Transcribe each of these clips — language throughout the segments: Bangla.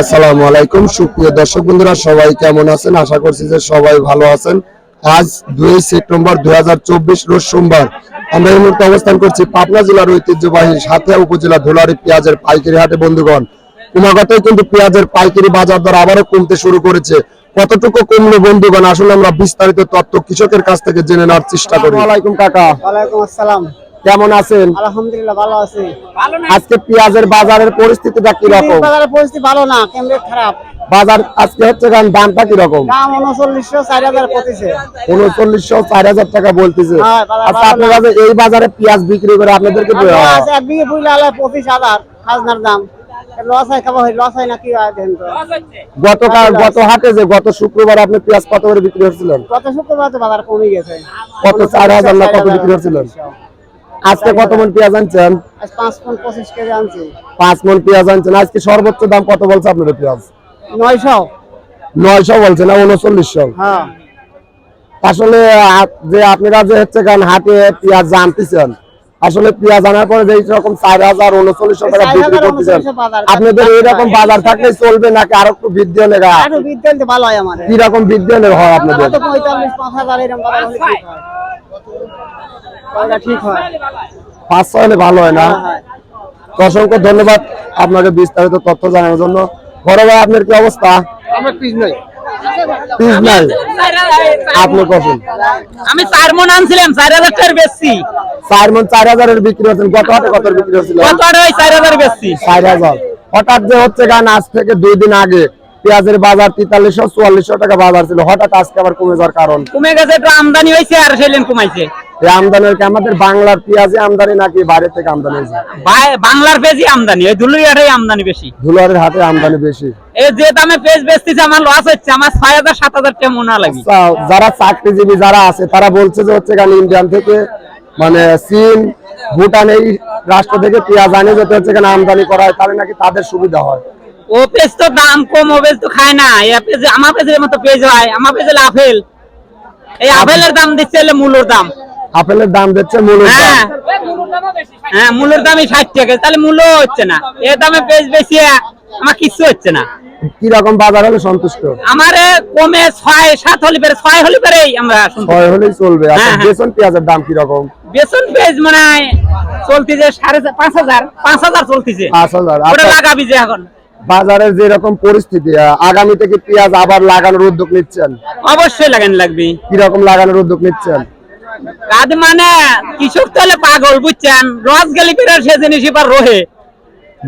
আসসালামু আলাইকুম। সুপ্রিয় দর্শক বন্ধুরা সবাই কেমন আছেন? আশা করছি যে সবাই ভালো আছেন। আজ দুই সেপ্টেম্বর দুই রোজ সোমবার। আমরা এই মুহূর্তে অবস্থান করছি পাবনা জেলার ঐতিহ্যবাহী সাথিয়া উপজেলা ধুলারি পেঁয়াজের পাইকারি হাটে। বন্ধুগণ ক্রমাগতই কিন্তু পেঁয়াজের পাইকারি বাজার দর আবারও কমতে শুরু করেছে। কতটুকু কমলো বন্ধুগণ? আসলে আমরা বিস্তারিত তথ্য কৃষকের কাছ থেকে জেনে নেওয়ার চেষ্টা করি। ওয়ালাইকুম কাকা। ওয়ালাইকুম আসসালাম। কেমন আছেন? আলহামদুলিল্লাহ ভালো আছি। আজকে পেঁয়াজের বাজারের পরিস্থিতিটা কি রকম? বাজারের পরিস্থিতি ভালো না কেমন খারাপ? বাজার আজকে হচ্ছে কারণ দামটা কি রকম? দাম উনচল্লিশশো চার হাজার পঁচিশে। উনচল্লিশশো চার হাজার টাকা বলতেছে। হ্যাঁ, আচ্ছা আপনারা যে এই বাজারে পেঁয়াজ বিক্রি করে আপনাদেরকে আলাদা পঁচিশ হাজার খাজনার দাম। লস হয় হয় লস হয় না কি হয় গতকাল গত হাটে যে গত শুক্রবার আপনি পেঁয়াজ কত করে বিক্রি হচ্ছিলেন গত শুক্রবার তো বাজার কমে গেছে। কত চার হাজার না কত বিক্রি হচ্ছিলেন আজকে কত মন পেঁয়াজ আনছেন? পাঁচ মন পেঁয়াজ আনছেন। আজকে সর্বোচ্চ দাম কত বলছে আপনার পেঁয়াজ? নয়শো। নয়শো বলছে না উনচল্লিশশো? হ্যাঁ। আসলে যে আপনারা যে হচ্ছে কারণ হাটে পেঁয়াজ জানতেছেন আসলে পেঁয়াজ আনার পরে যে রকম চার হাজার উনচল্লিশশো টাকা বিক্রি করতেছেন। আপনাদের এইরকম বাজার থাকলে চলবে নাকি আরও একটু বৃদ্ধি হলে গা? আরও ভালো হয় আমাদের। কি রকম বৃদ্ধি হলে হয় আপনাদের তো পঁয়তাল্লিশ পাঁচ হাজার এরকম বাজার হলে ঠিক হয়। হয় ভালো না? অসংখ্য ধন্যবাদ আপনাকে বিস্তারিত তথ্য জানানোর জন্য। বড় ভাই আপনার কি অবস্থা? আমার পিস নাই। পিস নাই? আপনি কখন আমি চার মন আনছিলাম চার হাজার টাকার বেশি চার মন চার হাজারের বিক্রি হচ্ছেন গত হাটে কত বিক্রি হচ্ছিল কত আর ওই চার হাজার বেশি চার হাজার। হঠাৎ যে হচ্ছে গান আজ থেকে দুই দিন আগে পেঁয়াজের বাজার তেতাল্লিশশো চুয়াল্লিশশো টাকা বাজার ছিল। হঠাৎ আজকে আবার কমে যাওয়ার কারণ? কমে গেছে একটু আমদানি হয়েছে আর সেলেন কমাইছে। আমদানির কি আমাদের বাংলার পেঁয়াজে আমদানি নাকি বাইরে থেকে আমদানি হয়েছে? বাংলার পেজই আমদানি। ওই আমদানি বেশি। ধুলারের হাটে আমদানি বেশি। এই যে দামে পেজ বেচতেছে আমার লস হচ্ছে। আমার ছয় হাজার সাত হাজার টাকা মনে লাগে আচ্ছা, যারা চাকরিজীবী যারা আছে তারা বলছে যে হচ্ছে ইন্ডিয়ান থেকে মানে চীন ভুটান এই রাষ্ট্র থেকে পেঁয়াজ আনে যেতে হচ্ছে আমদানি করা হয় তাহলে নাকি তাদের সুবিধা হয়। ও পেজ তো দাম কম ও পেজ তো খায় না। আমার পেজের মতো পেজ হয় আমার পেজ আপেল। এই আপেলের দাম দিচ্ছে মূলর দাম। আপেলের দাম দিচ্ছে মূল হ্যাঁ। হ্যাঁ মূলের দামই ষাট টাকা তাহলে মূল্য হচ্ছে না। এ দামে পেজ বেশি আমার কিছু হচ্ছে না। কি রকম বাজার হলে সন্তুষ্ট? আমার কমে ছয় সাত হলে পেরে ছয় হলে পেরেই আমরা ছয় হলেই চলবে। আচ্ছা হ্যাঁ, হ্যাঁ। বেসন পেঁয়াজের দাম কি রকম? বেসন পেজ মানে চলতেছে সাড়ে পাঁচ হাজার পাঁচ হাজার চলতেছে। পাঁচ হাজার ওটা আচ্ছা, লাগাবি যে এখন। বাজারের যেরকম পরিস্থিতি আহ, আগামীতে কি পেঁয়াজ আবার লাগানোর উদ্যোগ নিচ্ছেন? অবশ্যই লাগান লাগবে। কীরকম লাগানোর উদ্যোগ নিচ্ছেন? কাজ মানে কৃষক তাহলে পাগল বুঝছেন? রস গেলি পেরে সে জিনিস এবার রোহে।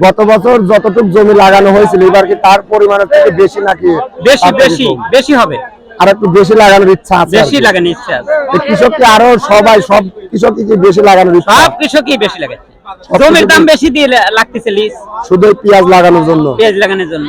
গত বছর যতটুকু জমি লাগানো হয়েছিল এবার কি তার পরিমাণের থেকে বেশি নাকি বেশি বেশি বেশি হবে। আর একটু বেশি লাগানোর ইচ্ছা আছে বেশি আর কি। লাগান ইচ্ছা আছে। এই কৃষক কি আরও সবাই সব কৃষক কি বেশি লাগানোর ইচ্ছা? সব কৃষকই বেশি লাগে। জমির দাম বেশি দিয়ে লাগতেছে লিস। শুধু পেঁয়াজ লাগানোর জন্য? পেঁয়াজ লাগানোর জন্য।